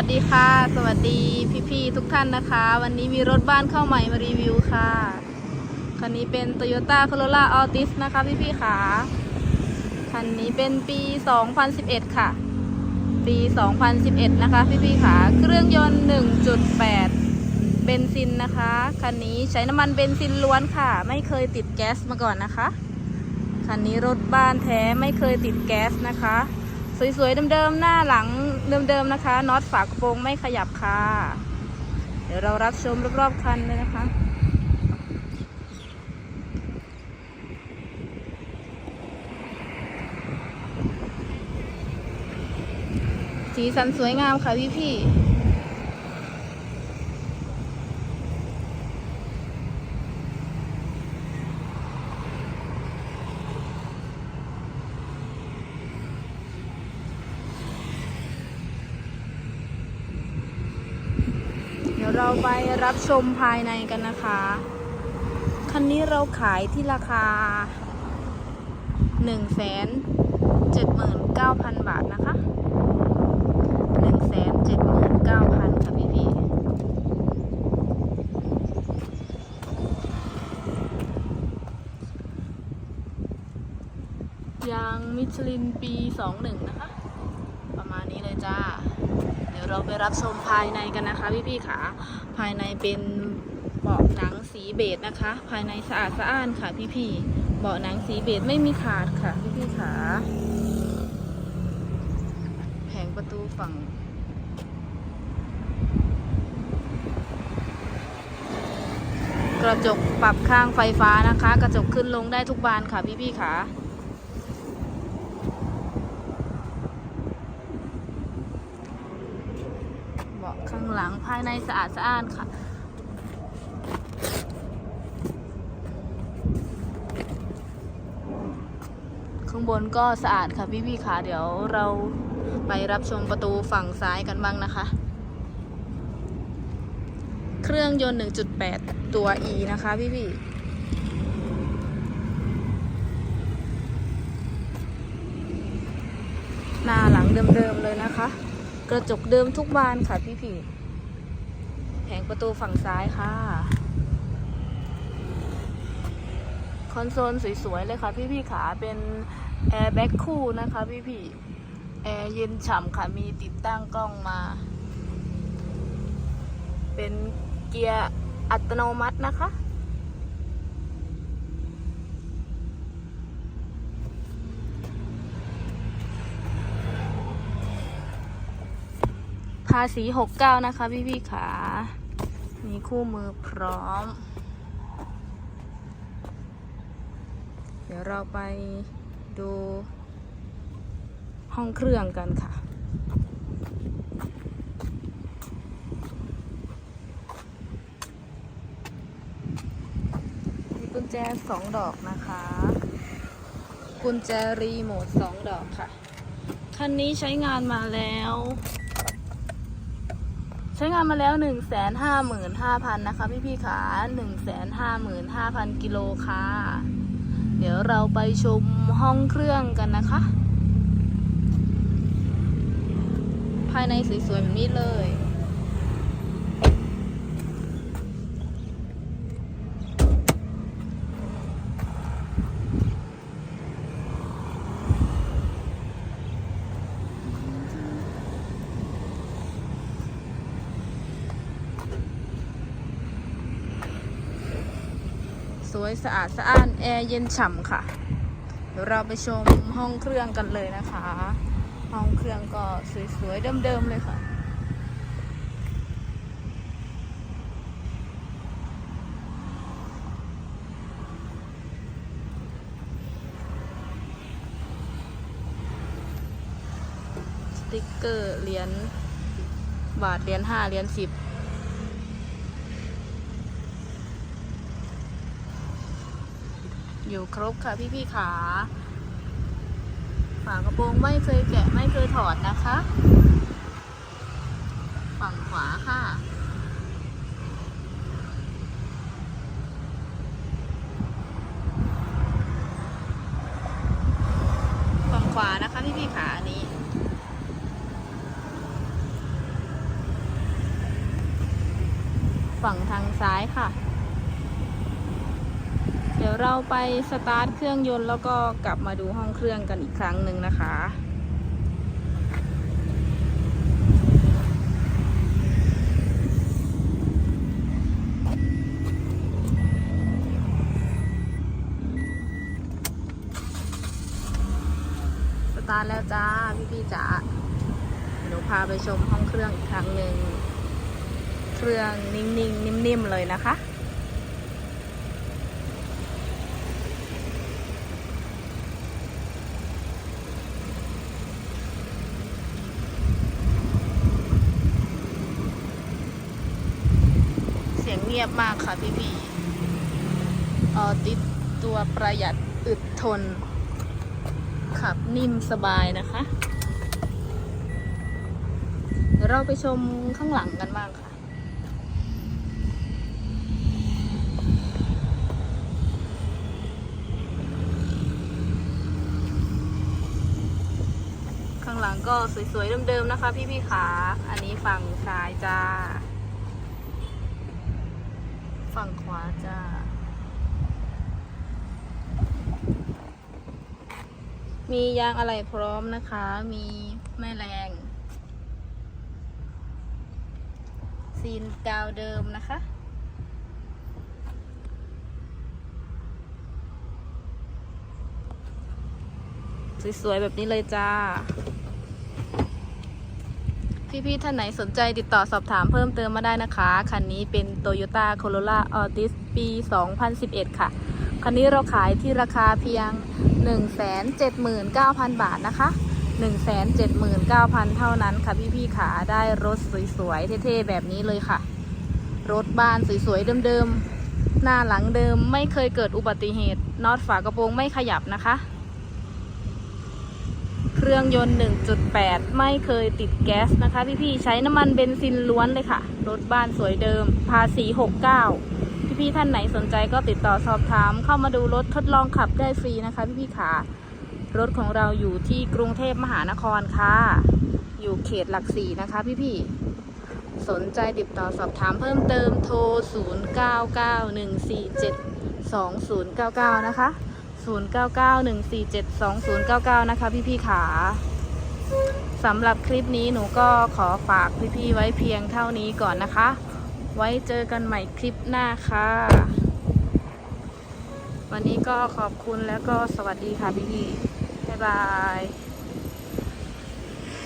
วัสดีค่ะ สวัสดีพี่ๆทุกท่านนะคะ วันนี้มีรถบ้านเข้าใหม่มารีวิวค่ะคันนี้เป็น Toyota Corolla Altis นะคะพี่ๆค่ะคันนี้เป็นปี 2011 ค่ะ ปี 2011 นะคะพี่ๆค่ะ เครื่องยนต์ 1.8 เบนซินนะคะ คันนี้ใช้น้ำมันเบนซินล้วนค่ะ ไม่เคยติดแก๊สมาก่อนนะคะ คันนี้รถบ้านแท้ไม่เคยติดแก๊สนะคะ สวยๆเดิมๆหน้าหลังเดิมๆนะคะน็อตฝากระโปรงไม่ขยับค่ะ เดี๋ยวเรารับชมรอบๆคันเลยนะคะสีสันสวยงามค่ะพี่ๆ เราไปรับชมภายในกันนะคะ คันนี้เราขายที่ราคา 1 7 9 0 0 0 บาทนะคะ 1 7 9 0 0 0 ค่ะพี่พี่ยางมิชลินปี 21 นะคะ ประมาณนี้เลยจ้า ยวเราไปรับชมภายในกันนะคะพี่ๆค่ะ ภายในเป็นเบาะหนังสีเบจนะคะ ภายในสะอาดสะอ้านค่ะพี่ๆเบาะหนังสีเบจไม่มีขาดค่ะพี่ๆค่ะแผงประตูฝั่งกระจกปรับข้างไฟฟ้านะคะ กระจกขึ้นลงได้ทุกบานค่ะพี่พี่ๆค่ะ เบาะ ข้างหลังภายในสะอาดสะอ้านค่ะ ข้างบนก็สะอาดค่ะพี่พี่ค่ะ เดี๋ยวเราไปรับชมประตูฝั่งซ้ายกันบ้างนะคะ เครื่องยนต์ 1.8 ตัว E นะคะพี่พี่หน้าหลังเดิมๆเลยนะคะ กระจกเดิมทุกบานค่ะพี่พี่แผงประตูฝั่งซ้ายค่ะ คอนโซลสวยๆเลยค่ะพี่พี่ขาเป็นแอร์แบ็กคู่นะคะพี่พี่แอร์เย็นฉ่ำค่ะมีติดตั้งกล้องมา เป็นเกียร์อัตโนมัตินะคะาษี69นะคะพี่พี่ๆขา มีคู่มือพร้อม เดี๋ยวเราไปดูห้องเครื่องกันค่ะ มีกุญแจสองดอกนะคะ กุญแจรีโมทสองดอกค่ะ คันนี้ใช้งานมาแล้ว ใช้งานมาแล้ว 1 5 5 0 0 0 นะคะ พี่พี่ขา1 5 5 0 0 0 กิโลค่ะ เดี๋ยวเราไปชมห้องเครื่องกันนะคะ ภายในสวยๆแบบนี้เลย สวยสะอาดสะอ้านแอร์เย็นฉ่ำค่ะ เดี๋ยวเราไปชมห้องเครื่องกันเลยนะคะ ห้องเครื่องก็สวยๆเดิมๆเลยค่ะสติกเกอร์เหรียญบาทเหรียญห้าเหรียญสิบ อยู่ครบค่ะพี่ๆขาฝากระโปรงไม่เคยแกะไม่เคยถอดนะคะ ฝั่งขวาค่ะฝั่งขวานะคะพี่ๆขาอันนี้ฝั่งทางซ้ายค่ะ ดี๋ยวเราไปสตาร์ทเครื่องยนต์แล้วก็กลับมาดูห้องเครื่องกันอีกครั้งหนึ่งนะคะสตาร์ทแล้วจ้า พี่พี่จ๋าหนูพาไปชมห้องเครื่องอีกครั้งหนึ่ง เครื่องนิ่งๆ นิ่มๆ เลยนะคะ สียงเงียบมากค่ะพี่พี่ๆออติดตัวประหยัดอึดทน ขับนิ่มสบายนะคะเดี๋ยวเราไปชมข้างหลังกันบ้างค่ะ ข้างหลังก็สวยๆเดิมๆนะคะ พี่ๆขา อันนี้ฝั่งซ้ายจ้า ฝั่งขวาจ้า มียางอะไหล่พร้อมนะคะ มีแม่แรง ซีนกาวเดิมนะคะสวยๆแบบนี้เลยจ้า พี่ๆท่านไหนสนใจติดต่อสอบถามเพิ่มเติมมาได้นะคะ คันนี้เป็น Toyota Corolla Altis ปี 2011 ค่ะ คันนี้เราขายที่ราคาเพียง 179,000 บาทนะคะ 179,000 เท่านั้นค่ะพี่ๆขาได้รถสวยๆ เท่ๆ แบบนี้เลยค่ะ รถบ้านสวยๆ เดิมๆ หน้าหลังเดิมไม่เคยเกิดอุบัติเหตุน็อตฝากระโปรงไม่ขยับนะคะ เครื่องยนต์ 1.8 ไม่เคยติดแก๊สนะคะ พี่ๆ ใช้น้ำมันเบนซินล้วนเลยค่ะ รถบ้านสวยเดิม ภาษี 69 พี่ๆ ท่านไหนสนใจก็ติดต่อสอบถาม เข้ามาดูรถทดลองขับได้ฟรีนะคะ พี่ๆขารถของเราอยู่ที่กรุงเทพมหานครค่ะ อยู่เขตหลักสี่นะคะ พี่ๆ สนใจติดต่อสอบถามเพิ่มเติมโทร 0991472099 นะคะ 0991472099 นะคะ พี่ๆขาสำหรับคลิปนี้หนูก็ขอฝากพี่ๆไว้เพียงเท่านี้ก่อนนะคะ ไว้เจอกันใหม่คลิปหน้าค่ะ วันนี้ก็ขอบคุณแล้วก็สวัสดีค่ะพี่ๆบ๊ายบาย